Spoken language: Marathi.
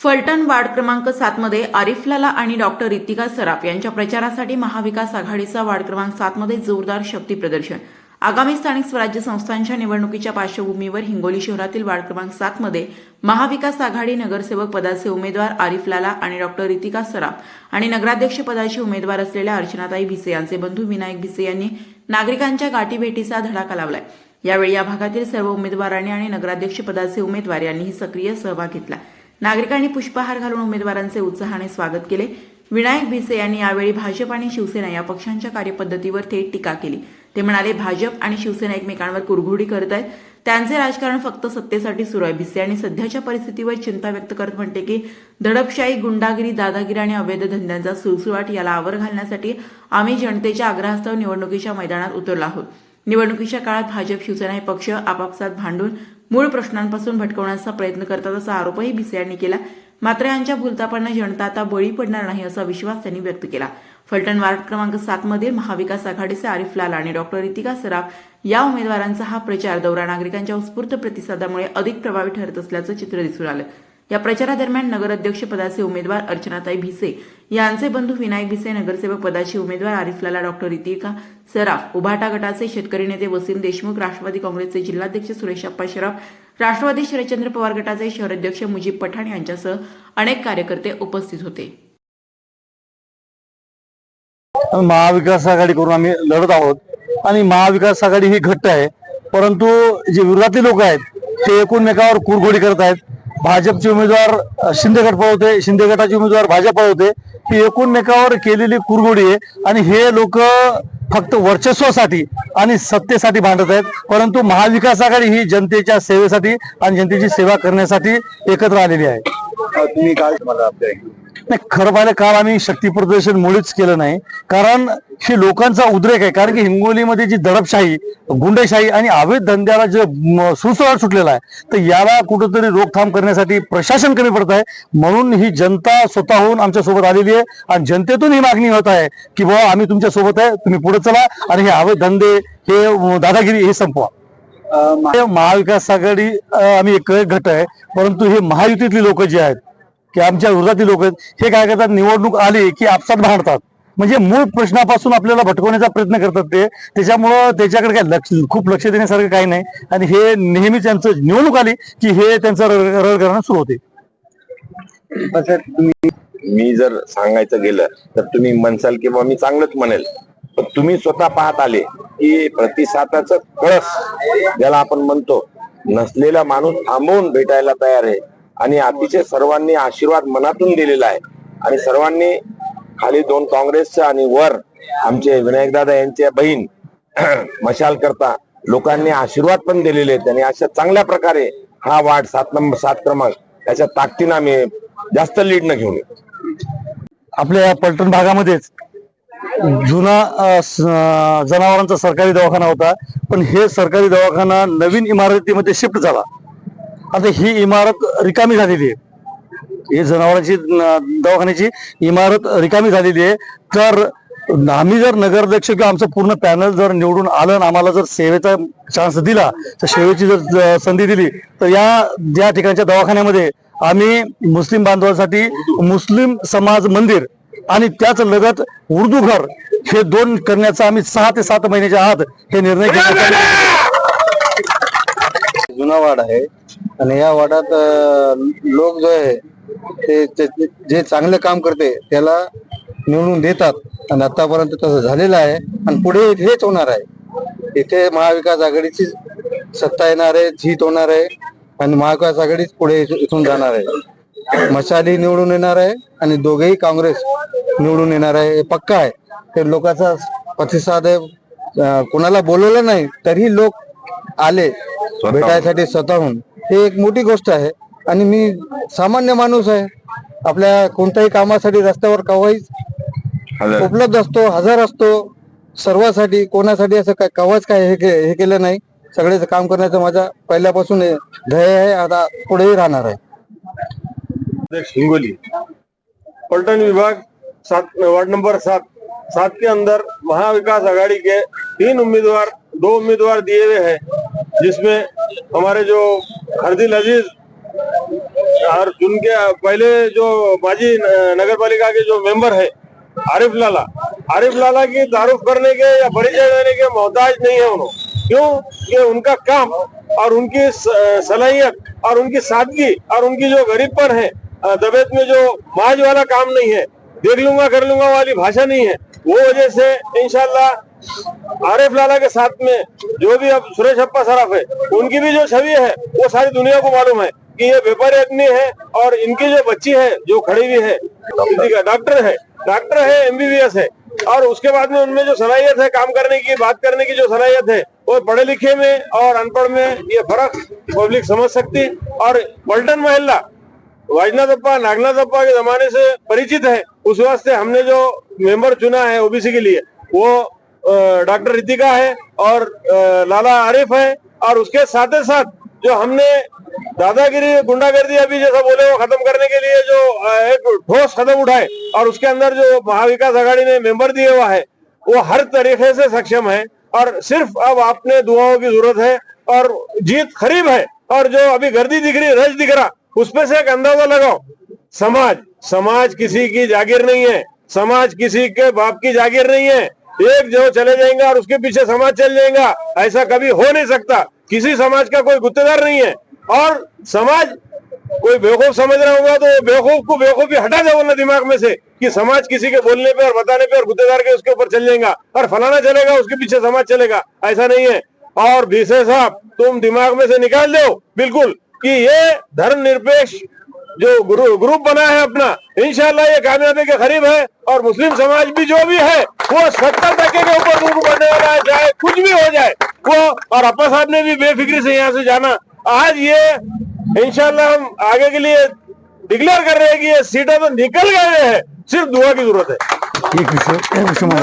फलटण वार्ड क्रमांक सातमध्ये आरिफ लाला आणि डॉक्टर रितिका सराफ यांच्या प्रचारासाठी महाविकास आघाडीचा वार्ड क्रमांक सातमध्ये जोरदार शक्ती प्रदर्शन. आगामी स्थानिक स्वराज्य संस्थांच्या निवडणुकीच्या पार्श्वभूमीवर हिंगोली शहरातील वार्ड क्रमांक सातमध्ये महाविकास आघाडी नगरसेवक पदाचे उमेदवार आरिफ लाला आणि डॉक्टर रितिका सराफ आणि नगराध्यक्ष पदाचे उमेदवार असलेल्या अर्चनाताई भिसे यांचे बंधू विनायक भिसे यांनी नागरिकांच्या गाठीभेटीचा धडाका लावलाय. यावेळी या भागातील सर्व उमेदवारांनी आणि नगराध्यक्ष पदाचे उमेदवार यांनीही सक्रिय सहभाग घेतला. नागरिकांनी पुष्पहार घालून उमेदवारांचे उत्साहाने स्वागत केले. विनायक भिसे यांनी यावेळी भाजप आणि शिवसेना या पक्षांच्या कार्यपद्धतीवर थेट टीका केली. ते म्हणाले भाजप आणि शिवसेना एकमेकांवर कुरघोडी करत आहेत. त्यांचे राजकारण फक्त सत्तेसाठी सुरू आहे. भिसे यांनी सध्याच्या परिस्थितीवर चिंता व्यक्त करत म्हणते की दडपशाही गुंडागिरी दादागिरी आणि अवैध धंद्यांचा सुळसुळाट याला आवर घालण्यासाठी आम्ही जनतेच्या आग्रहास्तव निवडणुकीच्या मैदानात उतरलो आहोत. निवडणुकीच्या काळात भाजप शिवसेना हे पक्ष आपापसात भांडून मूळ प्रश्नांपासून भटकवण्याचा प्रयत्न करतात असा आरोपही भिसे यांनी केला. मात्र यांच्या भूलतापांना जनता आता बळी पडणार नाही असा विश्वास त्यांनी व्यक्त केला. फलटण वार्ड क्रमांक सात मध्ये महाविकास आघाडीचे आरिफ लाल आणि डॉक्टर रितिका सराफ या उमेदवारांचा हा प्रचार दौरा नागरिकांच्या उत्स्फूर्त प्रतिसादामुळे अधिक प्रभावी ठरत असल्याचं चित्र दिसून आलं. या प्रचारादरम्यान नगराध्यक्ष पदाचे उमेदवार अर्चनाताई भिसे यांचे बंधू विनायक भिसे नगरसेवक पदाचे उमेदवार आरिफलाला डॉक्टर इतिका सराफ उभाटा गटाचे शेतकरी नेते वसीम देशमुख राष्ट्रवादी काँग्रेसचे जिल्हाध्यक्ष सुरेश अप्पा शराफ राष्ट्रवादी शरदचंद्र पवार गटाचे शहराध्यक्ष मुजीब पठाण यांच्यासह अनेक कार्यकर्ते उपस्थित होते. महाविकास आघाडी करून आम्ही लढत आहोत. आणि महाविकास आघाडी ही घट्ट आहे. परंतु जे विरोधातले लोक आहेत ते एकूणमेकावर कुरघोडी करत आहेत. भाजपचे उमेदवार शिंदे गट पळवते. शिंदे गटाचे उमेदवार भाजप पळवते. ही एकूणमेकावर केलेली कुरघोडी आहे. आणि हे लोक फक्त वर्चस्वासाठी आणि सत्तेसाठी भांडत आहेत. परंतु महाविकास आघाडी ही जनतेच्या सेवेसाठी आणि जनतेची सेवा करण्यासाठी एकत्र आलेली आहे. तुम्ही काय मला नाही खरं पाहिलं काल आम्ही शक्ती प्रदर्शन मुळीच केलं नाही. कारण ही लोकांचा उद्रेक आहे. कारण की हिंगोलीमध्ये जी दडपशाही गुंडशाही आणि अवैध धंद्याला जे सुळसुळाट सुटलेला आहे तर याला कुठंतरी रोकथाम करण्यासाठी प्रशासन कमी पडत आहे. म्हणून ही जनता स्वतःहून आमच्यासोबत आलेली आहे आणि जनतेतून ही मागणी होत आहे की बाबा आम्ही तुमच्यासोबत आहे तुम्ही पुढे चला आणि हे अवैध धंदे हे दादागिरी हे संपवा. महाविकास आघाडी आम्ही एक एक गट आहे परंतु हे महायुतीतली लोक जे आहेत की आमच्या विरोधातली लोक आहेत हे काय करतात? निवडणूक आली की आपसात भांडतात. म्हणजे मूळ प्रश्नापासून आपल्याला भटकवण्याचा प्रयत्न करतात ते. त्याच्यामुळं त्याच्याकडे काय लक्ष खूप लक्ष देण्यासारखं काही नाही. आणि हे नेहमीच त्यांचं निवडणूक आली की हे त्यांचं रळ करणं सुरू होते. मी जर सांगायचं गेलं तर तुम्ही म्हणसाल किंवा मी चांगलंच म्हणेल पण तुम्ही स्वतः पाहत आले की प्रतिसादाचं कळस ज्याला आपण म्हणतो नसलेला माणूस थांबवून भेटायला तयार आहे. आणि अतिशय सर्वांनी आशीर्वाद मनातून दिलेला आहे. आणि सर्वांनी खाली दोन काँग्रेसच्या आणि वर आमचे विनायकदादा यांच्या बहीण मशाल करता लोकांनी आशीर्वाद पण दिलेले आहेत. आणि अशा चांगल्या प्रकारे हा वार्ड सात नंबर सात क्रमांक त्याच्या ताकदीनं आम्ही जास्त लीड न घेऊन आपल्या या पलटण भागामध्येच जुना जनावरांचा सरकारी दवाखाना होता. पण हे सरकारी दवाखाना नवीन इमारतीमध्ये शिफ्ट झाला. आता ही इमारत रिकामी झालेली आहे. हे जनावरांची दवाखान्याची इमारत रिकामी झालेली आहे. तर आम्ही जर नगराध्यक्ष किंवा आमचं पूर्ण पॅनल जर निवडून आलं आणि आम्हाला जर सेवेचा चान्स दिला तर सेवेची जर संधी दिली तर या ज्या ठिकाणच्या दवाखान्यामध्ये आम्ही मुस्लिम बांधवांसाठी मुस्लिम समाज मंदिर आणि त्याच लगत उर्दू घर हे दोन करण्याचा आम्ही सहा ते सात महिन्याच्या आत हे निर्णय घेतला जुनावाड जुना आहे. आणि या वाड्यात लोक जो आहे ते जे चांगले काम करते त्याला निवडून देतात. आणि आतापर्यंत तसं झालेलं आहे. आणि पुढे हेच होणार आहे. इथे महाविकास आघाडीची सत्ता येणार आहे जीत होणार आहे. आणि महाविकास आघाडीच पुढे इथू- इथून जाणार आहे. मशाली निवडून येणार आहे आणि दोघेही काँग्रेस निवडून येणार आहे. हे पक्का आहे. ते लोकांचा प्रतिसाद आहे. कोणाला बोलवलं नाही तरी लोक आले भेटायसाठी स्वतःहून. हे एक मोठी गोष्ट आहे. आणि मी सामान्य माणूस आहे. आपल्या कोणत्याही कामासाठी रस्त्यावर कवाईच उपलब्ध असतो हजर असतो. सर्वासाठी कोणासाठी असं काय कवाच काय हे केलं नाही. सगळेच काम करण्याचं माझा पहिल्यापासून ध्येय आहे. आता पुढेही राहणार आहे. हिंगोली. पलटन विभाग सात वार्ड नंबर सात. सात के अंदर महाविकास आघाड़ी के तीन उम्मीदवार दो उम्मीदवार दिए हुए हैं जिसमें हमारे जो हरदिल अजीज और उनके पहले जो माजी नगर पालिका के जो मेंबर है आरिफ लाला। आरिफ लाला की तारुफ करने के या परिचय देने के मोहताज नहीं है उन्होंने क्यों? कि उनका काम और उनकी सलाहियत और उनकी सादगी और उनकी जो गरीबपन है अ, दबेत में जो माज वाला काम नहीं है देख लूंगा कर लूंगा वाली भाषा नहीं है। वो वजह से इनशाला आरिफ लाला के साथ में जो भी अब सुरेश अप्पा सराफ है, उनकी भी जो छवि है, वो सारी दुनिया को मालूम है कि ये व्यापारी आदमी है और इनकी जो बच्ची है, जो खड़ी हुई है डॉक्टर है डॉक्टर है एमबीबीएस है। और उसके बाद में उनमें जो सलाहियत है, काम करने की, बात करने की जो सलाहियत है, वो पढ़े लिखे में और अनपढ़ में ये फ़र्क पब्लिक समझ सकती। और पल्टन महिला, वाजनाथ अप्पा, नागनाथ अप्पा के जमाने से परिचित है, उस वास्ते हमने जो मेंबर चुना है ओबीसी के लिए, वो डॉक्टर रितिका है और लाला आरिफ है। और उसके साथ ही साथ जो हमने दादागिरी, गुंडागर्दी अभी जैसा बोले वो खत्म करने के लिए जो एक ठोस कदम उठाए और उसके अंदर जो महाविकास आघाड़ी ने मेंबर दिए हुआ है, वो हर तरीके से सक्षम है। और सिर्फ़ अब आपने दुआओं की ज़रूरत है और जीत करीब है और जो अभी गर्दी दिख रही रज दिख रहा उसपे से एक अंदाज़ा लगाओ। समाज समाज किसी की जागीर नहीं है। समाज किसी के बाप की जागीर नहीं है। एक जो चले जाएँगे और उसके पीछे समाज चल जाएगा, ऐसा कभी हो नहीं सकता। किसी समाज का कोई गुत्तेदार नहीं है। और समाज, कोई बेवकूफ़ समझ रहा होगा तो बेवकूफ़ को बेवकूफ़ी हटा दे बोलना दिमाग में से कि समाज किसी के बोलने पे और बताने पे और गुत्तेदार के उसके ऊपर चल जाएगा। और फलाना चलेगा, उसके पीछे समाज चलेगा। ऐसा नहीं है। और बीसे साहब, तुम दिमाग में से निकाल दो, बिल्कुल, कि ये धर्मनिरपेक्ष जो ग्रु, ग्रुप बना है अपना इंशाल्लाह ये कामयाबी के करीब है और मुस्लिम समाज भी जो भी है वो सत्तर टके के ऊपर ग्रुप बनने वाला है चाहे कुछ भी हो जाए वो और अपा साहब ने भी बेफिक्री से यहाँ से जाना। आज ये इंशाल्लाह हम आगे के लिए डिक्लेयर कर रहे हैं कि ये सीटें तो निकल गए हैं सिर्फ़ दुआ की ज़रूरत है।